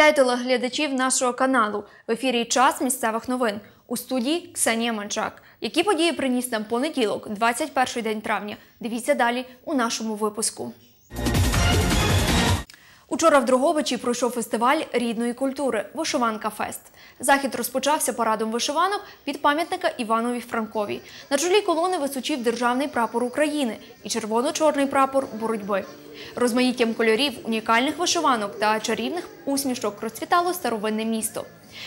Вітаю телеглядачів нашого каналу. В ефірі час місцевих новин. У студії Ксенія Манчак. Які події приніс нам понеділок, 21 день травня. Дивіться далі у нашому випуску. Учора в Дрогобичі пройшов фестиваль рідної культури Вишиванка Фест. Захід розпочався парадом вишиванок від пам'ятника Іванові Франкові. На чолі колони височив державний прапор України і червоно-чорний прапор боротьби. Розмаїттям кольорів, унікальних вишиванок та чарівних усмішок розцвітало старовинне місто.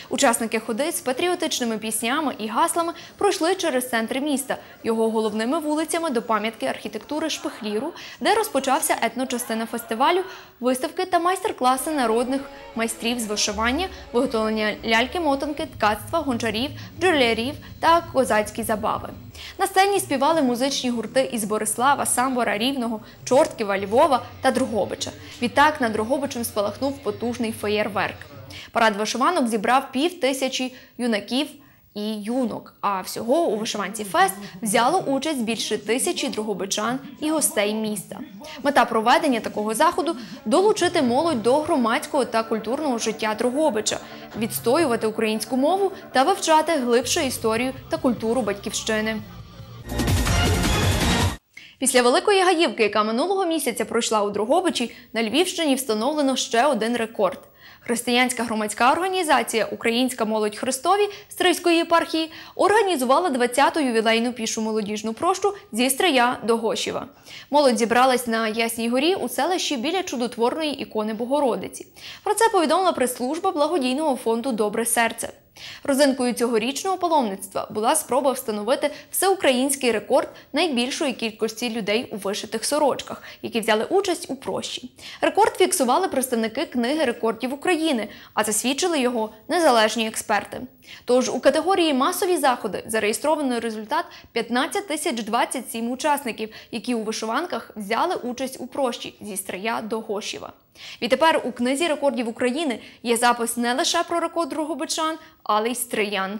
Учасники ходи з патріотичними піснями і гаслами пройшли через центр міста, його головними вулицями до пам'ятки архітектури Шпихліру, де розпочався етночастина фестивалю, виставки та майстер-класи народних майстрів з вишивання, виготовлення ляльки-мотанки, ткацтва, гончарів, джулярів та козацькі забави. На сцені співали музичні гурти із Борислава, Самбора, Рівного, Чортківа, Львова та Дрогобича. Відтак над Дрогобичем спалахнув потужний феєрверк. Парад вишиванок зібрав пів тисячі юнаків і юнок. А всього у вишиванці фест взяло участь більше тисячі дрогобичан і гостей міста. Мета проведення такого заходу долучити молодь до громадського та культурного життя Дрогобича, відстоювати українську мову та вивчати глибше історію та культуру батьківщини. Після Великої Гаївки, яка минулого місяця пройшла у Дрогобичі, на Львівщині встановлено ще один рекорд. Християнська громадська організація Українська молодь Христові Стрийської єпархії організувала 20-ту ювілейну пішу молодіжну прощу зі Стрия до Гошіва. Молодь зібралась на Ясній горі у селищі біля чудотворної ікони Богородиці. Про це повідомила прес-служба благодійного фонду Добре серце. Розинкою цьогорічного паломництва була спроба встановити всеукраїнський рекорд найбільшої кількості людей у вишитих сорочках, які взяли участь у прощі. Рекорд фіксували представники книги рекордів України, а засвідчили його незалежні експерти. Тож у категорії масові заходи зареєстровано результат 15 тисяч 27 учасників, які у вишиванках взяли участь у прощі зі Стрия до Гошєва. Відтепер у книзі рекордів України є запис не лише про рекорд Дрогобичан, але й стриян.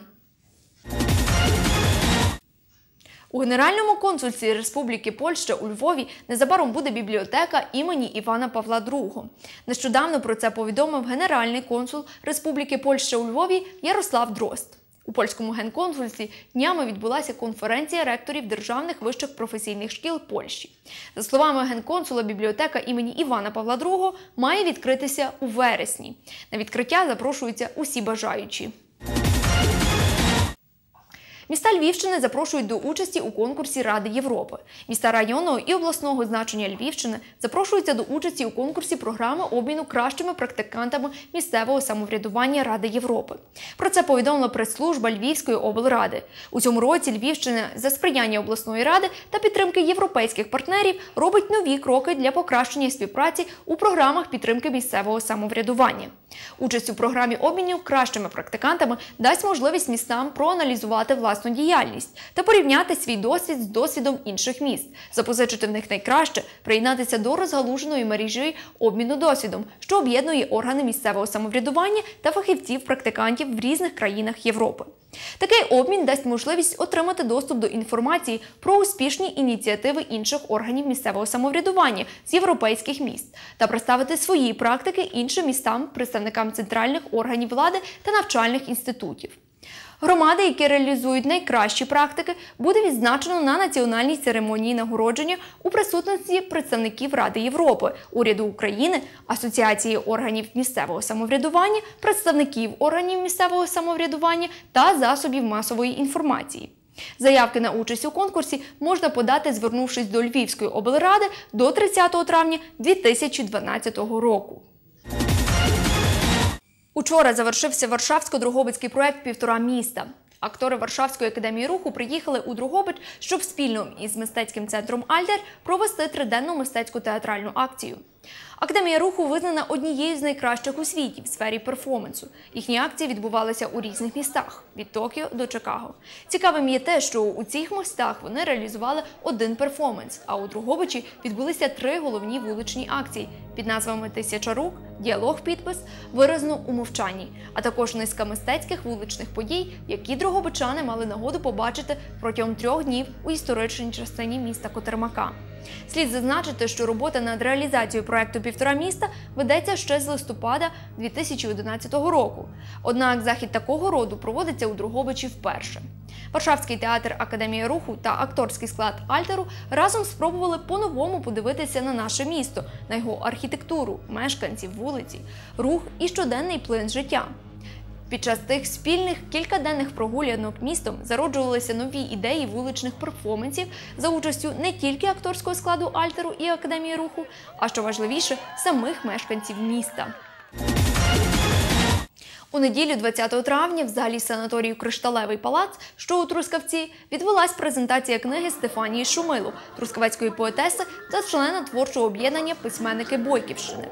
У Генеральному консульстві Республіки Польща у Львові незабаром буде бібліотека імені Івана Павла II. Нещодавно про це повідомив генеральний консул Республіки Польща у Львові Ярослав Дрозд. У польському генконсульстві днями відбулася конференція ректорів державних вищих професійних шкіл Польщі. За словами генконсула, бібліотека імені Івана Павла II має відкритися у вересні. На відкриття запрошуються усі бажаючі. Міста Львівщини запрошують до участі у конкурсі Ради Європи. Міста районного і обласного значення Львівщини запрошуються до участі у конкурсі програми обміну кращими практикантами місцевого самоврядування Ради Європи. Про це повідомила прес-служба Львівської облради. У цьому році Львівщина за сприяння обласної ради та підтримки європейських партнерів робить нові кроки для покращення співпраці у програмах підтримки місцевого самоврядування. Участь у програмі обміню кращими практикантами дасть можливість містам проаналізувати власну діяльність та порівняти свій досвід з досвідом інших міст, запозичити в них найкраще, приєднатися до розгалуженої мережі обміну досвідом, що об'єднує органи місцевого самоврядування та фахівців-практикантів в різних країнах Європи. Такий обмін дасть можливість отримати доступ до інформації про успішні ініціативи інших органів місцевого самоврядування з європейських міст та представити свої практики іншим містам, представникам центральних органів влади та навчальних інститутів. Громади, які реалізують найкращі практики, буде відзначено на національній церемонії нагородження у присутності представників Ради Європи, уряду України, Асоціації органів місцевого самоврядування, представників органів місцевого самоврядування та засобів масової інформації. Заявки на участь у конкурсі можна подати, звернувшись до Львівської облради до 30 травня 2012 року. Учора завершився Варшавсько-Другобицький проект Півтора міста. Актори Варшавської академії руху приїхали у Другобич, щоб спільно із мистецьким центром Альдер провести триденну мистецьку театральну акцію. Академія руху визнана однією з найкращих у світі в сфері перформансу. Їхні акції відбувалися у різних містах від Токіо до Чикаго. Цікавим є те, що у цих містах вони реалізували один перформанс, а у Другобичі відбулися три головні вуличні акції під назвами Тисяча рук, діалог підпис, виразно у мовчанні, а також низка мистецьких вуличних подій, які дрогобичани мали нагоду побачити протягом трьох днів у історичній частині міста Котермака. Слід зазначити, що робота над реалізацією проекту Півтора міста ведеться ще з листопада 2011 року. Однак захід такого роду проводиться у Другобичі вперше. Варшавський театр Академія руху та акторський склад Альтеру разом спробували по-новому подивитися на наше місто, на його архітектуру, мешканців, вулиці, рух і щоденний плин життя. Під час тих спільних кількаденних прогулянок містом зароджувалися нові ідеї вуличних перформансів за участю не тільки акторського складу Альтеру і Академії руху, а що важливіше, самих мешканців міста. У неділю 20 травня в залі санаторію Кришталевий палац, що у Трускавці, відбулась презентація книги Стефанії Шумило, трускавецької поетеси та члена творчого об'єднання письменники Бойківщини.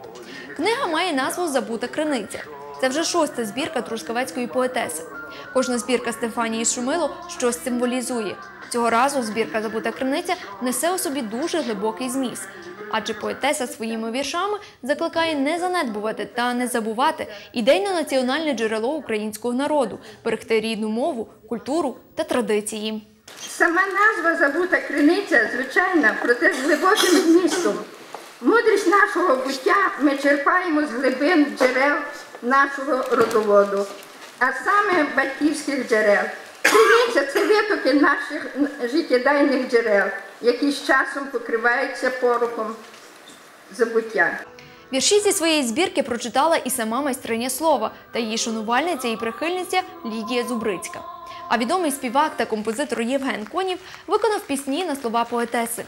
Книга має назву Забута криниця. Це вже шоста збірка трускавецької поетеси. Кожна збірка Стефанії Шумило щось символізує. Цього разу збірка Забута криниця несе у собі дуже глибокий зміст. Адже поетеса своїми віршами закликає не занедбувати та не забувати ідейно-національне джерело українського народу, берегти рідну мову, культуру та традиції. Сама назва забута криниця звичайна, проте з глибоким змістом. Мудрість нашого буття ми черпаємо з глибин джерел нашого родоводу, а саме батьківських джерел. Криниця це витоки наших життєдайних джерел, які з часом покриваються порохом забуття. Вірші зі своєї збірки прочитала і сама майстриня слова та її шанувальниця і прихильниця Лідія Зубрицька. А відомий співак та композитор Євген Конів виконав пісні на слова поетеси.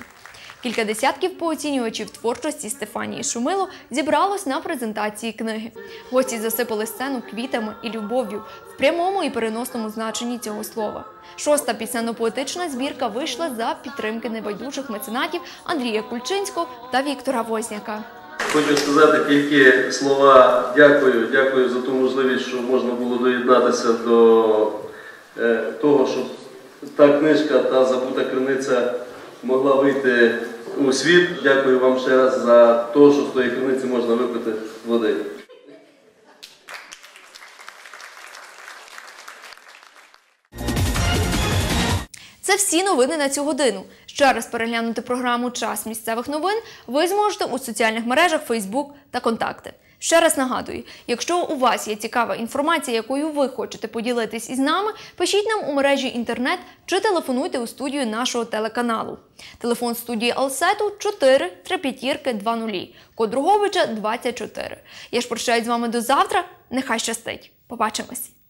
Кілька десятків пооцінювачів творчості Стефанії Шумило зібралось на презентації книги. Гості засипали сцену квітами і любов'ю в прямому і переносному значенні цього слова. Шоста пісенно-поетична збірка вийшла за підтримки небайдужих меценатів Андрія Кульчинського та Віктора Возняка. Хочу сказати тільки слова дякую, дякую за ту можливість, що можна було доєднатися до е, того, щоб та книжка, та забута криниця могла вийти у світ. Дякую вам ще раз за те, що з тої криниці можна випити води. Це всі новини на цю годину. Ще раз переглянути програму Час місцевих новин ви зможете у соціальних мережах Facebook та Контакти. Ще раз нагадую, якщо у вас є цікава інформація, якою ви хочете поділитись із нами, пишіть нам у мережі інтернет чи телефонуйте у студію нашого телеканалу. Телефон студії Алсету 4 35 20, код Друговича 24. Я ж прощаюсь з вами до завтра. Нехай щастить. Побачимось!